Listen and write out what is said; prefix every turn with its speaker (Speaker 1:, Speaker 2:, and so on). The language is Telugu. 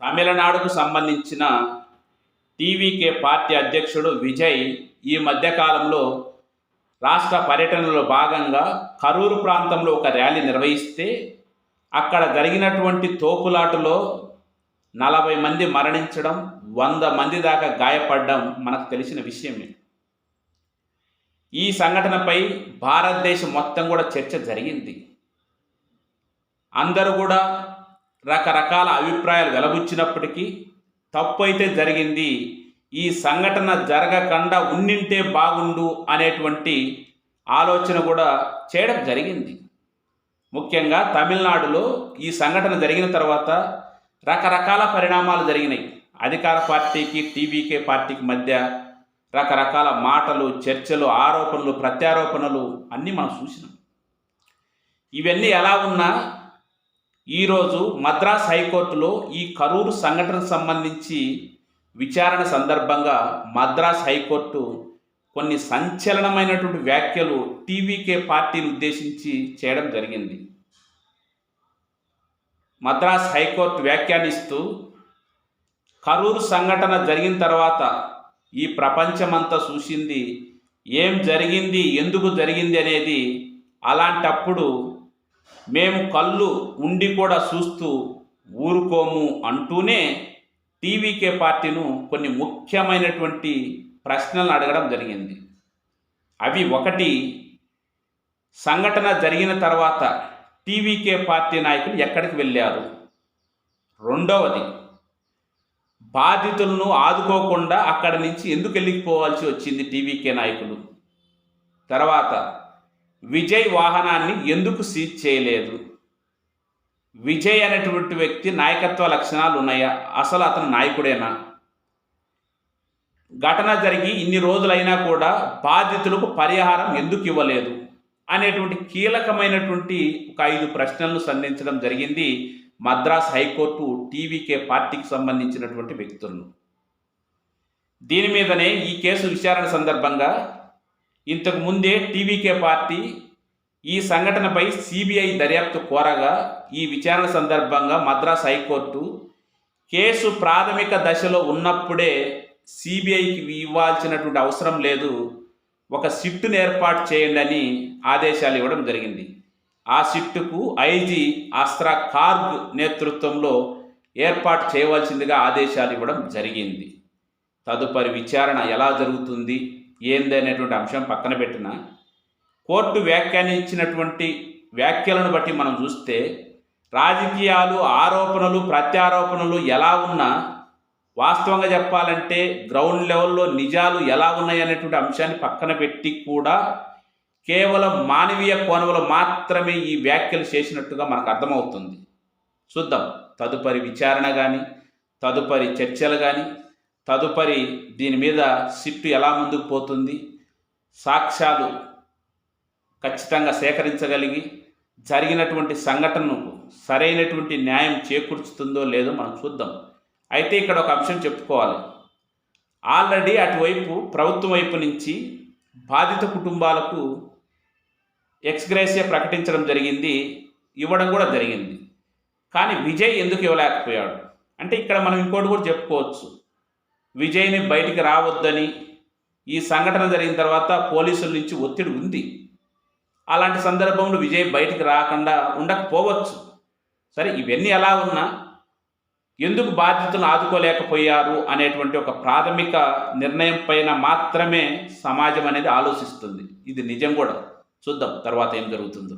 Speaker 1: తమిళనాడుకు సంబంధించిన టీవీకే పార్టీ అధ్యక్షుడు విజయ్ ఈ మధ్యకాలంలో రాష్ట్ర పర్యటనలో భాగంగా కరూరు ప్రాంతంలో ఒక ర్యాలీ నిర్వహిస్తే అక్కడ జరిగినటువంటి తోపులాటలో నలభై మంది మరణించడం వంద మంది దాకా గాయపడడం మనకు తెలిసిన విషయమే. ఈ సంఘటనపై భారతదేశం మొత్తం కూడా చర్చ జరిగింది. అందరూ కూడా రకరకాల అభిప్రాయాలు వెలబుచ్చినప్పటికీ తప్పు అయితే జరిగింది. ఈ సంఘటన జరగకుండా ఉన్నింటే బాగుండు అనేటువంటి ఆలోచన కూడా చేయడం జరిగింది. ముఖ్యంగా తమిళనాడులో ఈ సంఘటన జరిగిన తర్వాత రకరకాల పరిణామాలు జరిగినాయి. అధికార పార్టీకి టీవీకే పార్టీకి మధ్య రకరకాల మాటలు చర్చలు ఆరోపణలు ప్రత్యారోపణలు అన్నీ మనం చూసినాం. ఇవన్నీ ఎలా ఉన్నా ఈరోజు మద్రాస్ హైకోర్టులో ఈ కరూరు సంఘటనకు సంబంధించి విచారణ సందర్భంగా మద్రాస్ హైకోర్టు కొన్ని సంచలనమైనటువంటి వ్యాఖ్యలు టీవీకే పార్టీని ఉద్దేశించి చేయడం జరిగింది. మద్రాస్ హైకోర్టు వ్యాఖ్యానిస్తూ కరూరు సంఘటన జరిగిన తర్వాత ఈ ప్రపంచమంతా చూసింది ఏం జరిగింది ఎందుకు జరిగింది అనేది అలాంటప్పుడు మేము కళ్ళు ఉండి కూడా చూస్తూ ఊరుకోము అంటూనే టీవీకే పార్టీను కొన్ని ముఖ్యమైనటువంటి ప్రశ్నలను అడగడం జరిగింది. అవి ఒకటి సంఘటన జరిగిన తర్వాత టీవీకే పార్టీ నాయకులు ఎక్కడికి వెళ్ళారు? రెండవది బాధితులను ఆదుకోకుండా అక్కడి నుంచి ఎందుకు వెళ్ళిపోవాల్సి వచ్చింది టీవీకే నాయకులు? తర్వాత విజయ్ వాహనాన్ని ఎందుకు సీజ్ చేయలేదు? విజయ్ అనేటువంటి వ్యక్తి నాయకత్వ లక్షణాలు ఉన్నాయా? అసలు అతను నాయకుడేనా? ఘటన జరిగి ఇన్ని రోజులైనా కూడా బాధితులకు పరిహారం ఎందుకు ఇవ్వలేదు? అనేటువంటి కీలకమైనటువంటి ఒక ఐదు ప్రశ్నలను సంధించడం జరిగింది మద్రాస్ హైకోర్టు టీవీకే పార్టీకి సంబంధించినటువంటి వ్యక్తులను. దీని మీదనే ఈ కేసు విచారణ సందర్భంగా ఇంతకు ముందే టీవీకే పార్టీ ఈ సంఘటనపై సిబిఐ దర్యాప్తు కోరగా ఈ విచారణ సందర్భంగా మద్రాస్ హైకోర్టు కేసు ప్రాథమిక దశలో ఉన్నప్పుడే సిబిఐకి ఇవ్వాల్సినటువంటి అవసరం లేదు. ఒక షిఫ్ట్ను ఏర్పాటు చేయండి అని ఆదేశాలు ఇవ్వడం జరిగింది. ఆ షిఫ్ట్కు ఐజీ అస్త్రా కార్గ్ నేతృత్వంలో ఏర్పాటు చేయవలసిందిగా ఆదేశాలు ఇవ్వడం జరిగింది. తదుపరి విచారణ ఎలా జరుగుతుంది? ఏంది అనేటువంటి అంశం పక్కన పెట్టిన. కోర్టు వ్యాఖ్యానించినటువంటి వ్యాఖ్యలను బట్టి మనం చూస్తే రాజకీయాలు ఆరోపణలు ప్రత్యారోపణలు ఎలా ఉన్నా వాస్తవంగా చెప్పాలంటే గ్రౌండ్ లెవెల్లో నిజాలు ఎలా ఉన్నాయనేటువంటి అంశాన్ని పక్కన పెట్టి కూడా కేవలం మానవీయ కోణంలో మాత్రమే ఈ వ్యాఖ్యలు చేసినట్టుగా మనకు అర్థమవుతుంది. చూద్దాం. తదుపరి విచారణ కానీ తదుపరి చర్చలు కానీ తదుపరి దీని మీద సిట్టు ఎలా ముందుకు పోతుంది? సాక్ష్యాలు ఖచ్చితంగా సేకరించగలిగి జరిగినటువంటి సంఘటనకు సరైనటువంటి న్యాయం చేకూర్చుతుందో లేదో మనం చూద్దాం. అయితే ఇక్కడ ఒక అంశం చెప్పుకోవాలి. ఆల్రెడీ అటువైపు ప్రభుత్వం వైపు నుంచి బాధిత కుటుంబాలకు ఎక్స్గ్రేసియా ప్రకటించడం జరిగింది ఇవ్వడం కూడా జరిగింది. కానీ విజయ్ ఎందుకు ఇవ్వలేకపోయాడు? అంటే ఇక్కడ మనం ఇంకోటి కూడా చెప్పుకోవచ్చు. విజయ్ని బయటికి రావద్దని ఈ సంఘటన జరిగిన తర్వాత పోలీసుల నుంచి ఒత్తిడి ఉంది. అలాంటి సందర్భంలో విజయ్ బయటికి రాకుండా ఉండకపోవచ్చు. సరే ఇవన్నీ ఎలా ఉన్నా ఎందుకు బాధ్యతను ఆదుకోలేకపోయారు అనేటువంటి ఒక ప్రాథమిక నిర్ణయం పైన మాత్రమే సమాజం అనేది ఆలోచిస్తుంది. ఇది నిజం కూడా. చూద్దాం తర్వాత ఏం జరుగుతుందో.